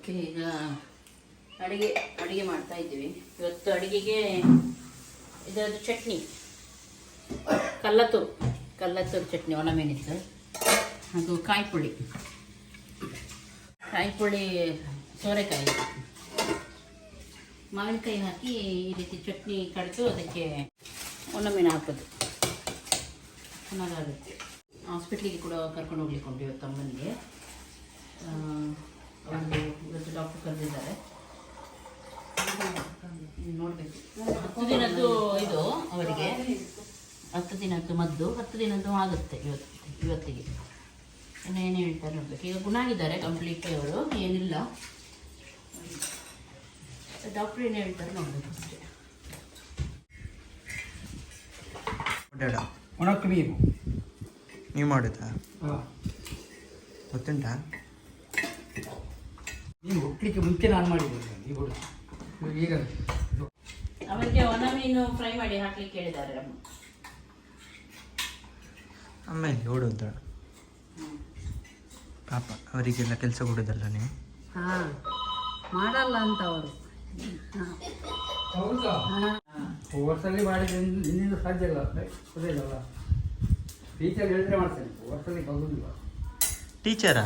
Okay, ಈಗ ಅಡುಗೆ ಅಡುಗೆ ಮಾಡ್ತಾ ಇದ್ದೀವಿ. ಇವತ್ತು ಅಡುಗೆಗೆ ಇದರದ್ದು ಚಟ್ನಿ. ಕಲ್ಲತ್ತೂರು ಕಲ್ಲತ್ತೂರು ಚಟ್ನಿ ಒಣಮೆಣಸು ಅದು ಕಾಯಿ ಪುಳಿ ಕಾಯಿ ಪುಳಿ ಸೋರೆಕಾಯಿ. ಮಾವಿನಕಾಯಿ ಹಾಕಿ ಈ ರೀತಿ ಚಟ್ನಿ ಕಡಿದು ಅದಕ್ಕೆ ಒಣಮೆಣು ಹಾಕೋದು. ಚೆನ್ನಾಗಾಗುತ್ತೆ. ಹಾಸ್ಪಿಟ್ಲಿಗೆ ಕೂಡ ಕರ್ಕೊಂಡು ಹೋಗ್ಲಿಕ್ಕೆ ಉಂಟು ಇವತ್ತು ಅಮ್ಮನಿಗೆ ಒಂದು ಇವತ್ತು ಡಾಕ್ಟರ್ ಕರೆದಿದ್ದಾರೆ. ನೋಡಬೇಕು. ಹತ್ತು ದಿನದ್ದು ಇದು ಅವರಿಗೆ. ಹತ್ತು ದಿನದ್ದು ಮದ್ದು ಹತ್ತು ದಿನದ್ದು ಆಗುತ್ತೆ ಇವತ್ತು ಇವತ್ತಿಗೆ. ಇನ್ನು ಏನು ಹೇಳ್ತಾರೆ ನೋಡ್ಬೇಕು. ಈಗ ಗುಣ ಆಗಿದ್ದಾರೆ ಕಂಪ್ಲೀಟ್ ಅವರು ಏನಿಲ್ಲ. ಡಾಕ್ಟ್ರ್ ಏನು ಹೇಳ್ತಾರೆ ನೋಡಬೇಕು ಅಷ್ಟೇ. ಒಣಕ್ ಒಣ ಕ್ರೀಮು ನೀವು ಮಾಡುತ್ತಾ ಗೊತ್ತುಂಟಾ? ನೀವು ಹುಟ್ಟಲಿಕ್ಕೆ ಮುಂಚೆ ನಾನು ಮಾಡಿದ್ದೀನಿ ಈ ಕೂಡ ಈಗ ಅವರಿಗೆ ಒಣ ಮೀನು ಫ್ರೈ ಮಾಡಿ ಹಾಕ್ಲಿಕ್ಕೆ ಹೇಳಿದ್ದಾರೆ ಅಮ್ಮ ಆಮೇಲೆ ಅಂತ ಪಾಪ ಅವರಿಗೆಲ್ಲ ಕೆಲಸ ಕೊಡೋದಲ್ಲ ನೀವು? ಹಾಂ ಮಾಡಲ್ಲ ಅಂತ ಅವರು. ಹೌದಾ? ವರ್ಷದಲ್ಲಿ ಮಾಡಿದ್ರೆ ನಿನ್ನಿಂದ ಸಾಧ್ಯ ಇಲ್ಲ. ಗೊತ್ತಿಲ್ಲಲ್ಲ ಟೀಚರ್ ಹೇಳಿದ್ರೆ ಮಾಡ್ತೇನೆ. ವರ್ಷದಲ್ಲಿ ಬರುವುದಿಲ್ಲ ಟೀಚರಾ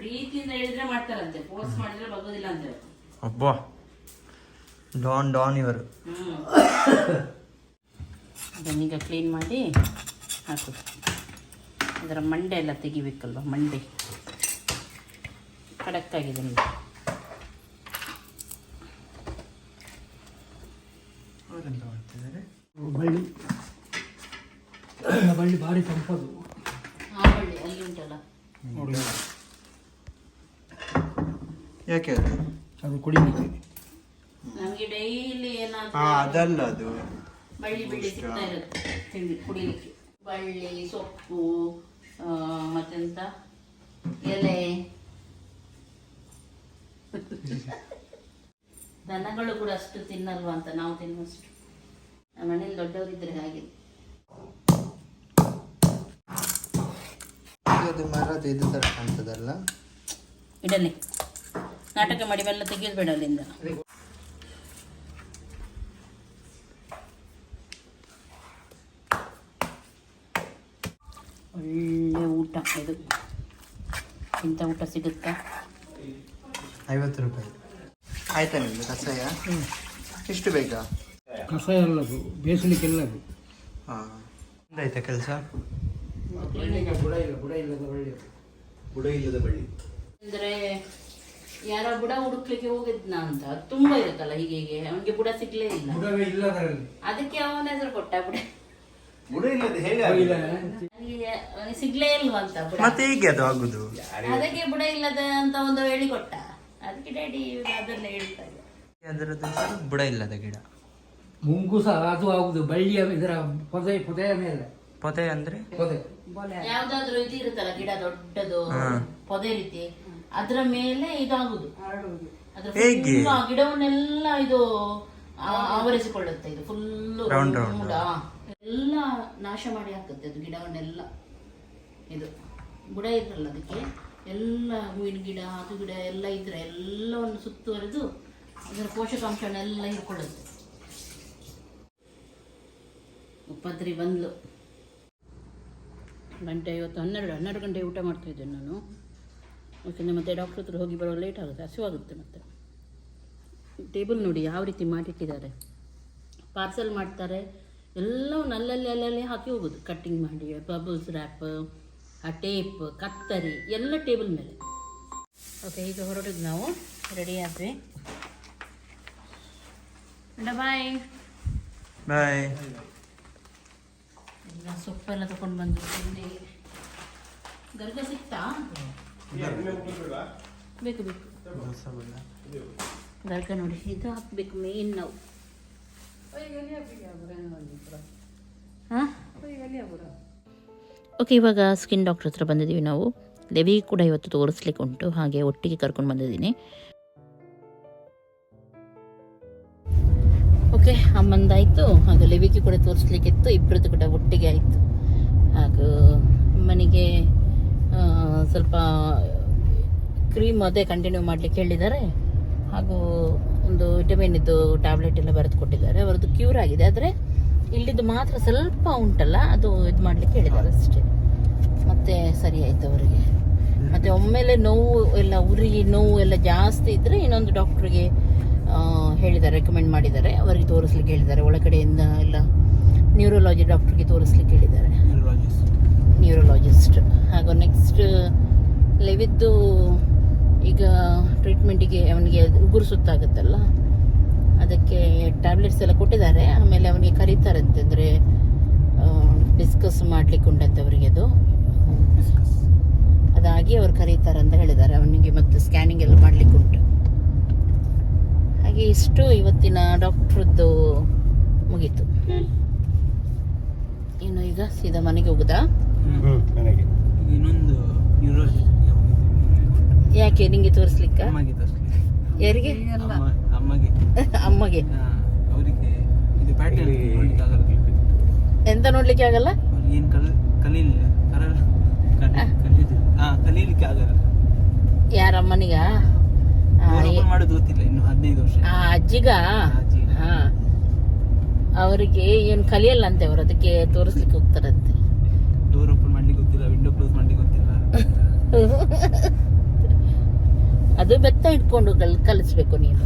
ಪ್ರೀತಿಯಿಂದ ಹೇಳಿದ್ರೆ ಮಾಡ್ತಾರಂತೆ ಫೋರ್ಸ್ ಮಾಡಿದ್ರೆ ಬಗ್ಗೋದಿಲ್ಲ ಅಂತ ಅಬ್ಬಾ. ಡಾನ್ ಡಾನ್ ಇವರು. ಹ್ಮ್. ಅದನ್ನೀಗ ಕ್ಲೀನ್ ಮಾಡಿ ಹಾಕು ಅದರ ಮಂಡೆ ಎಲ್ಲ ತೆಗಿಬೇಕಲ್ವ ಮಂಡೆ. ಅವರೆಂತ ಮಾಡ್ತಿದ್ದಾರೆ ಬಳ್ಳಿ. ಬಳ್ಳಿ ಭಾರಿ ತಂಪದು. ಆ ಬಳ್ಳಿ ಅಲ್ಲಿ ಉಂಟಲ್ಲ? ನೋಡಿ. ಯಾಕೆ ಅದು? ಅದು ಕುಡಿಲಿಕ್ಕೆ ನಮಗೆ ಡೈಲಿ ಹಾ ಏನಾದ್ರು ಅದಲ್ಲ ಅದು. ಬಳ್ಳಿ ಬಳ್ಳಿ ಸಿಗ್ತಾ ಇರುತ್ತೆ ತಿಂಡಿ ಕುಡಿಲಿಕ್ಕೆ. ಬಳ್ಳಿ ಸೊಪ್ಪು ಆ, ಮತ್ತೆಂತ? ಎಲೆ. ದನಗಳು ಕೂಡ ಅಷ್ಟು ತಿನ್ನಲ್ವಾ ಅಂತ ನಾವು ತಿನ್ನುವಷ್ಟು. ನಮ್ಮ ಮನೇಲಿ ದೊಡ್ಡವರಿದ್ರೆ ಹಾಗೆ. ಅದು ಮರದ ಇದು ತರ ಕಾಣ್ತದಲ್ಲ ಇಡಲಿ. ನಾಟಕ ಮಾಡಿ ಬೆಲ್ಲ ತೆಗೆಯೋದು ಬೇಡ ಅಲ್ಲಿಂದ. ಒಳ್ಳೆ ಊಟ ಇದು. ಇಂಥ ಊಟ ಸಿಗುತ್ತಾ? ಐವತ್ತು ರೂಪಾಯಿ. ಆಯ್ತಾ ನಿಮ್ಮದು ಕಷಾಯ? ಎಷ್ಟು ಬೇಕಾ? ಕಷಾಯ ಅಲ್ಲದು ಬೇಸಲಿಕ್ಕೆಲ್ಲ ಅದು. ಹಾಂ. ಆಯ್ತಾ ಕೆಲಸ? ಬುಡ ಇಲ್ಲ ಗುಡ ಇಲ್ಲದ ಬಳ್ಳಿ ಗುಡ ಬುಡ ಇಲ್ಲದ ಬಳ್ಳಿ. ಅಂದ್ರೆ ಯಾರೋ ಬುಡ ಹುಡುಕ್ಲಿಕ್ಕೆ ಹೋಗಿದ್ನ ಅಂತ ಅದು ತುಂಬಾ ಇರುತ್ತಲ್ಲ ಹೀಗೆ ಹೀಗೆ. ಅವನಿಗೆ ಬುಡ ಸಿಗ್ಲೇ ಇಲ್ಲ. ಬುಡವೇ ಇಲ್ಲ ಅದರಲ್ಲಿ ಅದಕ್ಕೆ ಅವನ ಹೆಸರು ಕೊಟ್ಟ ಬುಡ. ಬುಡ ಇಲ್ಲದ ಹೇಗೆ ಅವನಿಗೆ ಸಿಗ್ಲೇ ಇಲ್ವಾ ಅಂತ ಬುಡ. ಮತ್ತೆ ಹೇಗೆ ಅದು ಆಗುದು? ಅದಕ್ಕೆ ಬುಡ ಇಲ್ಲದ ಅಂತ ಒಂದು ಹೇಳಿ ಕೊಟ್ಟ. ಅದಕ್ಕೆ ಡ್ಯಾಡಿ ಅದನ್ನ ಹೇಳ್ತಾರೆ ಅದರದ್ದು ಹೆಸರು ಬುಡ ಇಲ್ಲದ ಗಿಡ. ಮುಂಗುಸ ಅದು ಆಗುದು. ಬಳ್ಳಿಯ ಇದರ ಪೊದೆ ಪೊದೆ ಮೇಲೆ. ಪೊದೆ ಅಂದ್ರೆ? ಪೊದೆ. ಯಾವ್ದಾದ್ರು ಇದು ಇರುತ್ತಲ್ಲ ಗಿಡ ದೊಡ್ಡದು. ಪೊದೆ ರೀತಿ. ಅದ್ರ ಮೇಲೆ ಇದಾಗುದು ಅದ್ರ ಹೇಗೆ? full ಆ ಗಿಡವನ್ನೆಲ್ಲ ಇದು ಆ- ಆವರಿಸಿಕೊಳ್ಳುತ್ತೆ ಇದು. Full Round round. ಎಲ್ಲ ನಾಶ ಮಾಡಿ ಹಾಕುತ್ತೆ ಅದು ಗಿಡವನ್ನೆಲ್ಲ. ಇದು ಬುಡ ಇದ್ರಲ್ಲ ಅದಕ್ಕೆ. ಎಲ್ಲ ಹೂವಿನ ಗಿಡ ಅದು ಗಿಡ ಎಲ್ಲ ಇದ್ರೆ ಎಲ್ಲವನ್ನು ಸುತ್ತುವರೆದು ಅದರ ಪೋಷಕಾಂಶವನ್ನೆಲ್ಲ ಹಿಡ್ಕೊಳ್ಳುತ್ತೆ ಉಪದ್ರಿ ಬಂದ್ಲು. ಗಂಟೆ ಇವತ್ತು ಹನ್ನೆರಡು ಹನ್ನೆರಡು ಗಂಟೆ ಊಟ ಮಾಡ್ತಾ ಇದ್ದೇನೆ ನಾನು. ಯಾಕಂದರೆ ಮತ್ತೆ ಡಾಕ್ಟ್ರ್ ಹತ್ರ ಹೋಗಿ ಬರೋ ಲೇಟ್ ಆಗುತ್ತೆ ಹಸಿವಾಗುತ್ತೆ ಮತ್ತೆ. ಟೇಬಲ್ ನೋಡಿ ಯಾವ ರೀತಿ ಮಾಡಿಟ್ಟಿದ್ದಾರೆ. ಪಾರ್ಸೆಲ್ ಮಾಡ್ತಾರೆ ಎಲ್ಲವೂ ನಲ್ಲಲ್ಲಿ ಅಲ್ಲಲ್ಲಿ ಹಾಕಿ ಹೋಗೋದು. ಕಟ್ಟಿಂಗ್ ಮಾಡಿ ಬಬಲ್ಸ್ ರ್ಯಾಪ್ ಆ ಟೇಪ್ ಕತ್ತರಿ ಎಲ್ಲ ಟೇಬಲ್ ಮೇಲೆ. ಓಕೆ ಈಗ ಹೊರಟಿದ್ದು ನಾವು ರೆಡಿ ಆದ್ವಿ. ಬಾಯ್ ಬಾಯ್ ಎಲ್ಲ ಸೊಪ್ಪೆಲ್ಲ ತಗೊಂಡು ಬಂದು ತಿಂಡಿ. ಗರ್ಗ ಸಿಕ್ತಾ? ಬೇಕು ಬೇಕು. ನೋಡಿ, ಇದು ಹಾಕ್ಬೇಕು ಮೇನ್ ನಾವು. ಓಕೆ ಇವಾಗ ಸ್ಕಿನ್ ಡಾಕ್ಟರ್ ಹತ್ರ ಬಂದಿದ್ದೀವಿ ನಾವು. ಲೆವಿ ಕೂಡ ಇವತ್ತು ತೋರಿಸ್ಲಿಕ್ಕೆ ಉಂಟು, ಹಾಗೆ ಒಟ್ಟಿಗೆ ಕರ್ಕೊಂಡು ಬಂದಿದ್ದೀನಿ. ಓಕೆ ಅಮ್ಮಂದಾಯಿತು, ಹಾಗೆ ಲೆವಿಗೆ ಕೂಡ ತೋರಿಸ್ಲಿಕ್ಕಿತ್ತು ಇಬ್ಬರದ್ದು ಕೂಡ ಒಟ್ಟಿಗೆ ಆಯಿತು. ಹಾಗೂ ಅಮ್ಮನಿಗೆ ಸ್ವಲ್ಪ ಕ್ರೀಮ್ ಅದೇ ಕಂಟಿನ್ಯೂ ಮಾಡಲಿಕ್ಕೆ ಹೇಳಿದ್ದಾರೆ. ಹಾಗೂ ಒಂದು ವಿಟಮಿನ್ ಇದ್ದು ಟ್ಯಾಬ್ಲೆಟ್ ಎಲ್ಲ ಬರೆದು ಕೊಟ್ಟಿದ್ದಾರೆ. ಅವರದ್ದು ಕ್ಯೂರ್ ಆಗಿದೆ. ಆದರೆ ಇಲ್ಲಿದ್ದು ಮಾತ್ರ ಸ್ವಲ್ಪ ಉಂಟಲ್ಲ ಅದು ಇದು ಮಾಡಲಿಕ್ಕೆ ಹೇಳಿದ್ದಾರೆ ಅಷ್ಟೇ. ಮತ್ತೆ ಸರಿ ಆಯ್ತು ಅವರಿಗೆ. ಮತ್ತೆ ಒಮ್ಮೆಲೆ ನೋವು ಎಲ್ಲ ಉರಿ ನೋವು ಎಲ್ಲ ಜಾಸ್ತಿ ಇದ್ರೆ ಇನ್ನೊಂದು ಡಾಕ್ಟ್ರಿಗೆ ಹೇಳಿದ್ದಾರೆ ರೆಕಮೆಂಡ್ ಮಾಡಿದ್ದಾರೆ. ಅವರಿಗೆ ತೋರಿಸ್ಲಿಕ್ಕೆ ಹೇಳಿದ್ದಾರೆ. ಒಳಗಡೆಯಿಂದ ಎಲ್ಲ ನ್ಯೂರೋಲಾಜಿ ಡಾಕ್ಟ್ರಿಗೆ ತೋರಿಸ್ಲಿಕ್ಕೆ ಹೇಳಿದ್ದಾರೆ. ನ್ಯೂರೋಲಾಜಿಸ್ಟ್ ಹಾಗೂ ನೆಕ್ಸ್ಟ್ ಲೆವಿದ್ದು ಈಗ ಟ್ರೀಟ್ಮೆಂಟಿಗೆ ಅವನಿಗೆ ಉಗುರು ಸುತ್ತಾಗುತ್ತಲ್ಲ ಅದಕ್ಕೆ ಟ್ಯಾಬ್ಲೆಟ್ಸ್ ಎಲ್ಲ ಕೊಟ್ಟಿದ್ದಾರೆ. ಆಮೇಲೆ ಅವನಿಗೆ ಕರೀತಾರಂತೆ ಅಂದರೆ ಡಿಸ್ಕಸ್ ಮಾಡಲಿಕ್ಕೆ ಉಂಟಂತೆ ಅವರಿಗೆ ಅದು ಅದಾಗಿ ಅವ್ರು ಕರೀತಾರೆ ಅಂತ ಹೇಳಿದ್ದಾರೆ. ಅವನಿಗೆ ಮತ್ತು ಸ್ಕ್ಯಾನಿಂಗ್ ಎಲ್ಲ ಮಾಡಲಿಕ್ಕೆ ಉಂಟು. ಹಾಗೆ ಇಷ್ಟು ಇವತ್ತಿನ ಡಾಕ್ಟ್ರದ್ದು ಮುಗೀತು. ಇನ್ನು ಈಗ ಸೀದಾ ಮನೆಗೆ ಹೋಗುದಾ? ನನಗೆ. ಇನ್ನೊಂದು ಯೂರೋ ಯಾಕೆ ನಿಂಗೆ ತೋರಿಸ್ಲಿಕ್ಕ? ಅಮ್ಮಗೆ ತೋರಿಸ್ಲಿಕ್ಕೆ. ಯಾರಿಗೆ? ಅಮ್ಮಗೆ. ಅಮ್ಮಗೆ. ಹಾ, ಅವರಿಗೆ ಇದು ಪ್ಯಾಟರ್ನ್ ನೋಡ್ಲಿಕ್ಕೆ ಆಗಲ್ಲ. ಎಂತ ನೋಡ್ಲಿಕ್ಕೆ ಆಗಲ್ಲ? ಏನು ಕಲ ಕಲೀಲಿಲ್ಲ. ಕರಲ್ಲ ಕಲಿ- ಹಾಂ. ಕಲೀಲಿಕ್ಕೆ ಆಗಲ್ಲ. ಯಾರ ಅಮ್ಮನಿಗ ಮಾಡೋದು ಗೊತ್ತಿಲ್ಲ ಇನ್ನು ಹದಿನೈದು ವರ್ಷ. ಆ ಅಜ್ಜಿಗ? ಅವರಿಗೆ ಏನು ಕಲಿಯಲ್ಲ ಅಂತೆ ಅವರು? ಅದಕ್ಕೆ ತೋರಿಸ್ಲಿಕ್ಕೆ ಹೋಗ್ತಾರಂತೆ ಡೋರ್ ಓಪನ್ ಮಾಡ್ಲಿಕ್ಕೆ ಗೊತ್ತಿಲ್ಲ ವಿಂಡೋ ಕ್ಲೋಸ್ ಮಾಡ್ಲಿಕ್ಕೆ ಗೊತ್ತಿಲ್ಲ ಅದು ಬೆತ್ತ ಇಟ್ಕೊಂಡು ಕಲ್ ಕಲಿಸ್ಬೇಕು ನೀನು.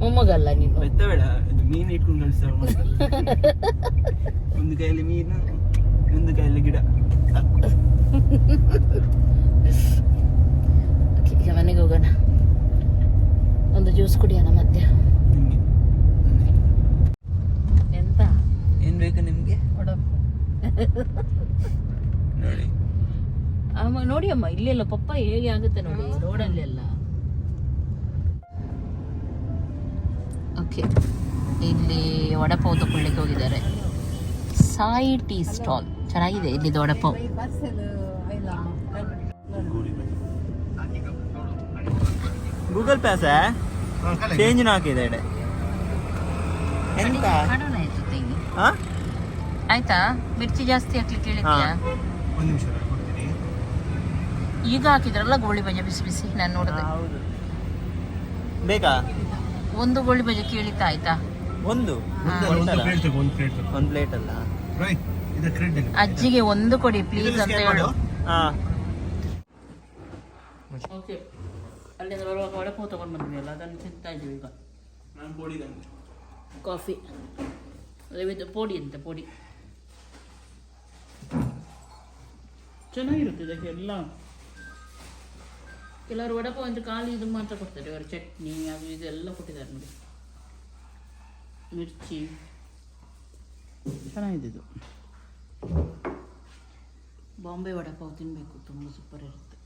ಮೊಮ್ಮಗಲ್ಲ ನೀನು. ಬೆತ್ತ ಬೇಡ ಇದು ಮೀನು ಇಟ್ಕೊಂಡು ಕಳಿಸ್ತಾರೆ ಒಂದು ಕೈಯಲ್ಲಿ ಮೀನು ಒಂದು ಕೈಯಲ್ಲಿ ಗಿಡ. ಈಗ ಮನೆಗೆ ಹೋಗೋಣ. ಒಂದು ಜ್ಯೂಸ್ ಕುಡಿಯೋಣ ಮತ್ತೆ. ಎಂತ? ಏನ್ ಬೇಕು ನಿಮ್ಗೆ? ನೋಡಿ. ಅಮ್ಮ ನೋಡಿ ಅಮ್ಮ ಇಲ್ಲೆಲ್ಲ ಪಪ್ಪ ಹೇಗೆ ಆಗುತ್ತೆ ನೋಡಿ ರೋಡಲ್ಲಿ ಎಲ್ಲ ಓಕೆ ಇಲ್ಲಿ ವಡಪಾವ್ ತಗೊಳ್ಳಿಕ್ಕೆ ಹೋಗಿದ್ದಾರೆ. ಸಾಯಿ ಟೀ ಸ್ಟಾಲ್ ಚೆನ್ನಾಗಿದೆ ಇಲ್ಲಿ ವಡಪಾವ್. ಇಲ್ಲ. ಗೂಗಲ್ ಪೇ ಸರ್ ಚೇಂಜ್ ಹಾಕಿದೆ ಎಂತ? ಆಯ್ತು ತೆಗಿ ಹಾ ಆಯ್ತಾ? ಮಿರ್ಚಿ ಜಾಸ್ತಿ ಹಾಕ್ಲಿಕ್ಕೆ ಹೇಳಿದ್ಯಾ ಒಂದು ನಿಮಿಷ ಈಗ ಹಾಕಿದ್ರಲ್ಲ ಗೋಳಿ ಬಜೆ ಬಿಸಿ ಬಿಸಿ ನಾನು ನೋಡಿದೆ. ಹೌದು. ಬೇಕಾ? ಒಂದು ಗೋಳಿ ಬಜೆ ಕೇಳಿತಾ ಆಯ್ತಾ? ಒಂದು. ಒಂದು ಪ್ಲೇಟ್ ಅಲ್ಲ? ರೈಟ್. ಇದು ಕ್ರೆಡ್ ಅಜ್ಜಿಗೆ ಒಂದು ಕೊಡಿ ಪ್ಲೀಸ್ ಅಂತ ಹೇಳು. ಹಾ. ಓಕೆ. ಅಲ್ಲಿಂದ ಬರುವಾಗ ವಡಪಾವ್ ತಗೊಂಡು ಅಲ್ಲ ಅದನ್ನು ತಿಂತಾ ಇದ್ದೀವಿ ಈಗ. ಕಾಫಿ. ವಿತ್ ಪೋಡಿ ಅಂತ ಪೋಡಿ. ಚೆನ್ನಾಗಿರುತ್ತೆ ಇದಕ್ಕೆ ಎಲ್ಲ. ಕೆಲವರು ವಡಪ ಅಂತ ಖಾಲಿ ಇದು ಮಾತ್ರ ಕೊಡ್ತಾರೆ ಅವರು ಚಟ್ನಿ ಅದು ಇದೆಲ್ಲ ಕೊಟ್ಟಿದ್ದಾರೆ ನೋಡಿ. ಮಿರ್ಚಿ. ಚೆನ್ನಾಗಿದೆ ಇದು. ಬಾಂಬೆ ವಡಪಾವ್ ತಿನ್ನಬೇಕು ತುಂಬ ಸೂಪರ್ ಇರುತ್ತೆ.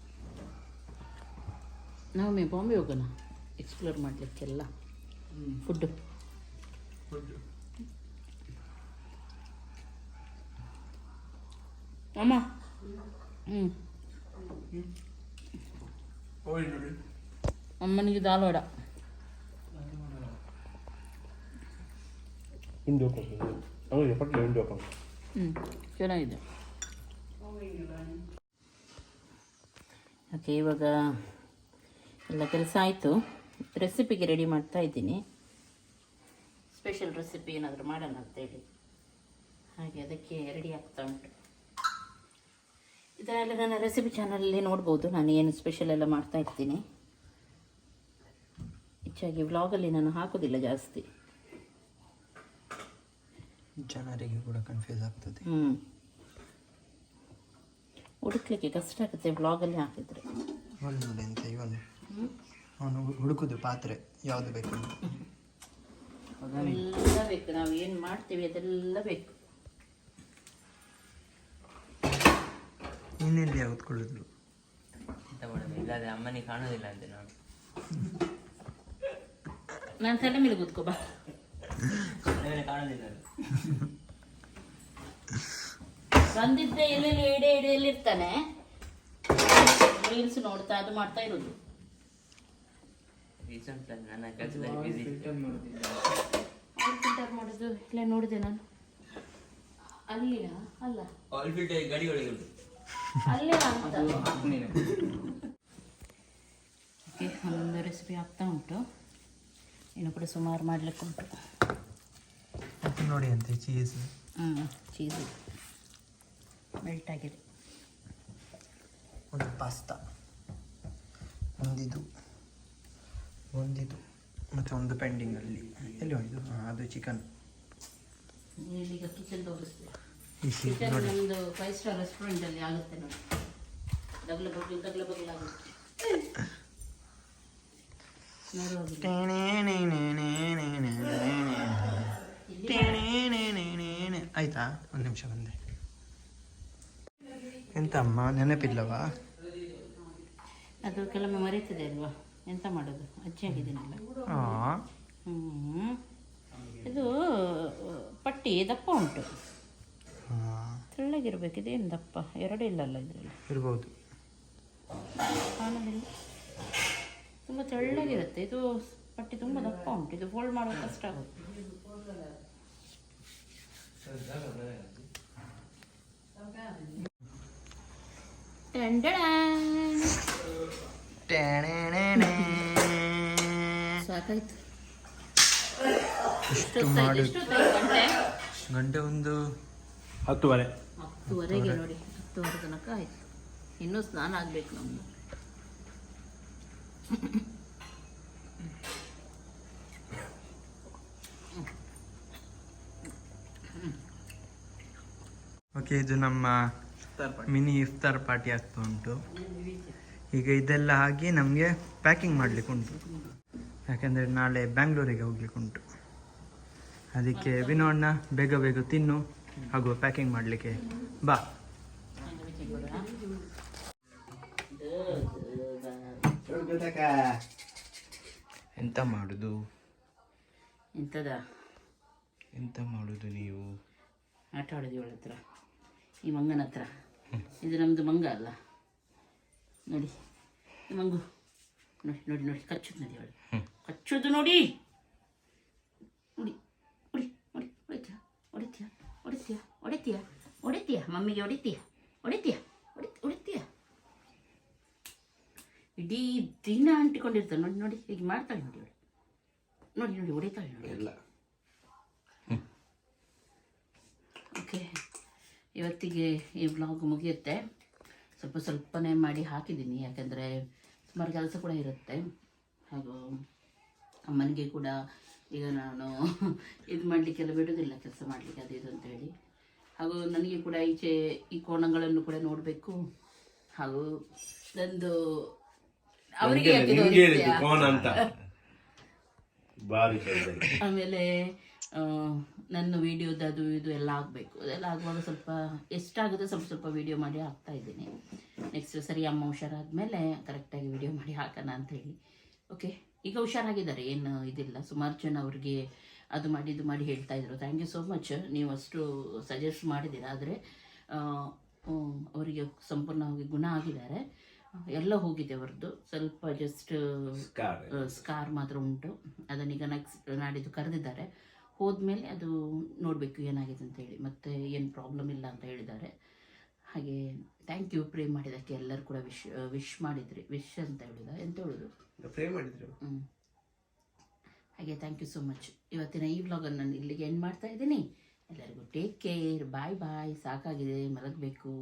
ನಾವೊಮ್ಮೆ ಬಾಂಬೆ ಹೋಗೋಣ ಎಕ್ಸ್ಪ್ಲೋರ್ ಮಾಡಲಿಕ್ಕೆಲ್ಲ. ಫುಡ್ಡು ಅಮ್ಮ. ಹ್ಞೂ ಅಮ್ಮನಿಗೆ ದಾಲ್ ವಡ. ಪಟ್ಲ ಹ್ಞೂ ಚೆನ್ನಾಗಿದೆ. ಓಕೆ ಇವಾಗ ಎಲ್ಲ ಕೆಲಸ ಆಯಿತು. ರೆಸಿಪಿಗೆ ರೆಡಿ ಮಾಡ್ತಾ ಇದ್ದೀನಿ. ಸ್ಪೆಷಲ್ ರೆಸಿಪಿ ಏನಾದರೂ ಮಾಡೋಣ ಅಂತೇಳಿ. ಹಾಗೆ ಅದಕ್ಕೆ ರೆಡಿ ಆಗ್ತಾ ಉಂಟು. ಇದನ್ನೆಲ್ಲ ನನ್ನ ರೆಸಿಪಿ ಚಾನಲಲ್ಲಿ ನೋಡ್ಬೋದು. ನಾನು ಏನು ಸ್ಪೆಷಲ್ ಎಲ್ಲ ಮಾಡ್ತಾ ಇರ್ತೀನಿ. ಹೆಚ್ಚಾಗಿ ವ್ಲಾಗಲ್ಲಿ ನಾನು ಹಾಕೋದಿಲ್ಲ ಜಾಸ್ತಿ. ಜನರಿಗೆ ಕೂಡ ಕನ್ಫ್ಯೂಸ್ ಆಗ್ತದೆ. ಹ್ಞೂ ಹುಡುಕ್ಲಿಕ್ಕೆ ಕಷ್ಟ ಆಗುತ್ತೆ ವ್ಲಾಗಲ್ಲಿ ಹಾಕಿದರೆ. ಒಂದು ನೋಡಿ ಅಂತ ಇವನು ಅವನು ಹುಡುಕುದು ಪಾತ್ರೆ ಯಾವುದು ಬೇಕು ಎಲ್ಲ ಬೇಕು. ನಾವು ಏನು ಮಾಡ್ತೀವಿ ಅದೆಲ್ಲ ಬೇಕು. ಇನ್ನೆಲ್ಲಿ ಯಾವ್ದ್ಕೊಳ್ಳೋದು ಇಲ್ಲಾದ್ರೆ ಅಮ್ಮನಿಗೆ ಕಾಣೋದಿಲ್ಲ ಅಂತೆ ನಾನು. ನಾನು ತಲೆ ಮೇಲೆ ಕೂತ್ಕೋ ಬಾ. ಕಾಣೋದಿಲ್ಲ. ಬಂದಿದ್ದೆ ಎಲ್ಲೆಲ್ಲಿ ಎಡೆ ಎಡೆಯಲ್ಲಿ ಇರ್ತಾನೆ ರೀಲ್ಸ್ ನೋಡ್ತಾ ಅದು ಮಾಡ್ತಾ ಇರೋದು. ರೀಸೆಂಟ್ ನನ್ನ ಕೆಲಸದಲ್ಲಿ ಬಿಸಿ ಅವ್ರು ಫಿಲ್ಟರ್ ಮಾಡೋದು? ಇಲ್ಲ ನೋಡಿದೆ ನಾನು. ಅಲ್ಲಿಯ? ಅಲ್ಲ. ಆಲ್ ಫಿಲ್ಟರ್ ಗಾಡಿ ಒಳಗೆ ಅಂತ ಒಂದೊಂದು ರೆಸಿಪಿ ಆಗ್ತಾ ಉಂಟು. ಇನ್ನು ಕೂಡ ಸುಮಾರು ಮಾಡಲಿಕ್ಕೆ ಉಂಟು. ನೋಡಿ ಅಂತೆ ಚೀಸ್ ಹ್ಞೂ ಚೀಸು ಮೆಲ್ಟ್ ಆಗಿದೆ. ಒಂದು ಪಾಸ್ತಾ ಒಂದಿದು. ಒಂದಿದು. ಮತ್ತು ಒಂದು ಪೆಂಡಿಂಗಲ್ಲಿ ಎಲ್ಲಿ ಹೋಯ್ತು ಅದು ಚಿಕನ್ ಈಗ ಕಿಚನ್ ತೋರಿಸ್ತೀವಿ ಕಿಚನ್ ನಮ್ಮದು ಫೈವ್ ಸ್ಟಾರ್ ರೆಸ್ಟೋರೆಂಟಲ್ಲಿ ಆಗುತ್ತೆ ನೋಡಿ. ದಗ್ಲ ಬಗ್ಲು ದಗ್ಲ ಬಗ್ಲು ಆಗುತ್ತೆ. ಆಯ್ತಾ? ಒಂದು ನಿಮಿಷ ಬಂದೆ. ಎಂತ ಅಮ್ಮ ನೆನಪಿಲ್ಲವಾ ಅದು ಕೆಲವೊಮ್ಮೆ ಮರೀತದೆ ಅಲ್ವಾ? ಎಂತ ಮಾಡೋದು? ಅಜ್ಜಿ ಆಗಿದ್ದೀನಲ್ಲ. ಹಾಂ ಹ್ಞೂ ಇದು ಪಟ್ಟಿ ದಪ್ಪ ಉಂಟು. ತೆಳ್ಳಗಿರ್ಬೇಕು ಇದೇನು ದಪ್ಪ ಎರಡು ಇಲ್ಲಲ್ಲ ಇದರಲ್ಲಿ? ಇರ್ಬೋದು. ಕಾಣೋದಿಲ್ಲ. ತುಂಬ ತೆಳ್ಳಗಿರುತ್ತೆ. ಇದು ಪಟ್ಟಿ ತುಂಬ ದಪ್ಪ ಉಂಟು. ಇದು ಫೋಲ್ಡ್ ಮಾಡೋದು ಕಷ್ಟ ಆಗುತ್ತೆ. ಸಾಕಾಯ್ತು. ಇಷ್ಟು? ಮಾಡು ಗಂಟೆ ಒಂದು ಹತ್ತುವರೆ. ಹತ್ತುವರೆಗೆ ನೋಡಿ ಹತ್ತುವರೆ ತನಕ ಆಯ್ತು. ಇನ್ನೂ ಸ್ನಾನ ಆಗ್ಬೇಕು ಓಕೆ ಇದು ನಮ್ಮ ಮಿನಿ ಇಫ್ತಾರ್ ಪಾರ್ಟಿ ಆಗ್ತಾ ಉಂಟು. ಈಗ ಇದೆಲ್ಲ ಆಗಿ ನಮಗೆ ಪ್ಯಾಕಿಂಗ್ ಮಾಡಲಿಕ್ಕೆ ಉಂಟು. ಯಾಕೆಂದರೆ ನಾಳೆ ಬ್ಯಾಂಗ್ಳೂರಿಗೆ ಹೋಗ್ಲಿಕ್ಕೆ ಉಂಟು. ಅದಕ್ಕೆ ವಿನೋಣ್ಣ ಬೇಗ ಬೇಗ ತಿನ್ನು. ಹಾಗೂ ಪ್ಯಾಕಿಂಗ್ ಮಾಡಲಿಕ್ಕೆ. ಬಾ. ಎಂತ ಮಾಡುದು? ಎಂತದ? ಎಂತ ಮಾಡುದು ನೀವು? ಆಟ ಆಡೋದು ಇವಳ ಹತ್ರ. ಈ ಮಂಗನ ಹತ್ರ. ಇದು ನಮ್ಮದು ಮಂಗ ಅಲ್ಲ. ನೋಡಿ ಈ ಮಂಗು. ನೋಡಿ ನೋಡಿ ನೋಡಿ ಕಚ್ಚುದು ನೋಡಿ ಅವಳು. ಕಚ್ಚುದು ನೋಡಿ. ನೋಡಿ ನೋಡಿ ಹೊಡಿ ಹೊಡಿತೀಯ? ಹೊಡಿತೀಯ? ಹೊಡಿತೀಯ ಹೊಡಿತೀಯ ಹೊಡಿತೀಯ ಮಮ್ಮಿಗೆ ಹೊಡಿತೀಯ ಹೊಡಿತೀಯ ಹೊಡಿ ಹೊಡಿತೀಯ ಇಡೀ ದಿನ ಅಂಟಿಕೊಂಡಿರ್ತಾಳೆ. ನೋಡಿ ನೋಡಿ ಹೀಗೆ ಮಾಡ್ತಾಳೆ ನೋಡಿ ಅವಳು ನೋಡಿ ನೋಡಿ ಹೊಡಿತಾಳೆ ನೋಡಿ ಓಕೆ. ಇವತ್ತಿಗೆ ಈ ಬ್ಲಾಗ್ ಮುಗಿಯುತ್ತೆ. ಸ್ವಲ್ಪ ಸ್ವಲ್ಪನೇ ಮಾಡಿ ಹಾಕಿದ್ದೀನಿ. ಯಾಕೆಂದರೆ ಸುಮಾರು ಕೆಲಸ ಕೂಡ ಇರುತ್ತೆ. ಹಾಗೂ ಅಮ್ಮನಿಗೆ ಕೂಡ ಈಗ ನಾನು ಇದು ಮಾಡಲಿಕ್ಕೆಲ್ಲ ಬಿಡೋದಿಲ್ಲ ಕೆಲಸ ಮಾಡಲಿಕ್ಕೆ ಅದು ಇದು ಅಂತ ಹೇಳಿ ಹಾಗೂ ನನಗೆ ಕೂಡ ಈಚೆ ಈ ಕೋಣಗಳನ್ನು ಕೂಡ ನೋಡಬೇಕು. ಹಾಗೂ ನಂದು ಅವರಿಗೆ? ಆಮೇಲೆ ನನ್ನ ವಿಡಿಯೋದು ಅದು ಇದು ಎಲ್ಲ ಆಗಬೇಕು. ಅದೆಲ್ಲ ಆಗುವಾಗ ಸ್ವಲ್ಪ ಎಷ್ಟಾಗುತ್ತೆ ಸ್ವಲ್ಪ ಸ್ವಲ್ಪ ವಿಡಿಯೋ ಮಾಡಿ ಹಾಕ್ತಾ ಇದ್ದೀನಿ. ನೆಕ್ಸ್ಟ್ ಸರಿ ಅಮ್ಮ ಹುಷಾರಾದ್ಮೇಲೆ ಕರೆಕ್ಟಾಗಿ ವಿಡಿಯೋ ಮಾಡಿ ಹಾಕೋಣ ಅಂತ ಹೇಳಿ ಓಕೆ ಈಗ ಹುಷಾರಾಗಿದ್ದಾರೆ. ಏನು ಇದಿಲ್ಲ. ಸುಮಾರು ಜನ ಅವ್ರಿಗೆ ಅದು ಮಾಡಿ ಇದು ಮಾಡಿ ಹೇಳ್ತಾ ಇದ್ರು. ಥ್ಯಾಂಕ್ ಯು ಸೋ ಮಚ್ ನೀವು ಅಷ್ಟು ಸಜೆಸ್ಟ್ ಮಾಡಿದ್ದೀರ. ಆದರೆ ಅವರಿಗೆ ಸಂಪೂರ್ಣವಾಗಿ ಗುಣ ಆಗಿದ್ದಾರೆ. ಎಲ್ಲ ಹೋಗಿದೆ ಅವ್ರದ್ದು ಸ್ವಲ್ಪ ಜಸ್ಟ್ ಸ್ಕಾರ್ ಮಾತ್ರ ಉಂಟು. ಅದನ್ನೀಗ ನೆಕ್ಸ್ಟ್ ನಾಡಿದ್ದು ಕರೆದಿದ್ದಾರೆ. ಹೋದ್ಮೇಲೆ ಅದು ನೋಡಬೇಕು ಏನಾಗಿದೆ ಅಂತ ಹೇಳಿ. ಮತ್ತೆ ಏನು ಪ್ರಾಬ್ಲಮ್ ಇಲ್ಲ ಅಂತ ಹೇಳಿದ್ದಾರೆ. ಹಾಗೆ ಥ್ಯಾಂಕ್ ಯು ಪ್ರೇಮ್ ಮಾಡಿದ್ದಕ್ಕೆ ಎಲ್ಲರೂ ಕೂಡ ವಿಶ್ ವಿಶ್ ಮಾಡಿದ್ರಿ. ವಿಶ್ ಅಂತ ಹೇಳಿದ. ಎಂತ ಹೇಳೋದು? ಪ್ರೇ ಮಾಡಿದ್ರು ಹ್ಞೂ ಹಾಗೆ ಥ್ಯಾಂಕ್ ಯು ಸೋ ಮಚ್ ಇವತ್ತಿನ ಈ ವ್ಲಾಗನ್ನು ನಾನು ಇಲ್ಲಿಗೆ ಎಂಡ್ ಮಾಡ್ತಾ ಇದ್ದೀನಿ. ಎಲ್ಲರಿಗೂ ಟೇಕ್ ಕೇರ್ ಬಾಯ್ ಬಾಯ್ ಸಾಕಾಗಿದೆ ಮಲಗಬೇಕು.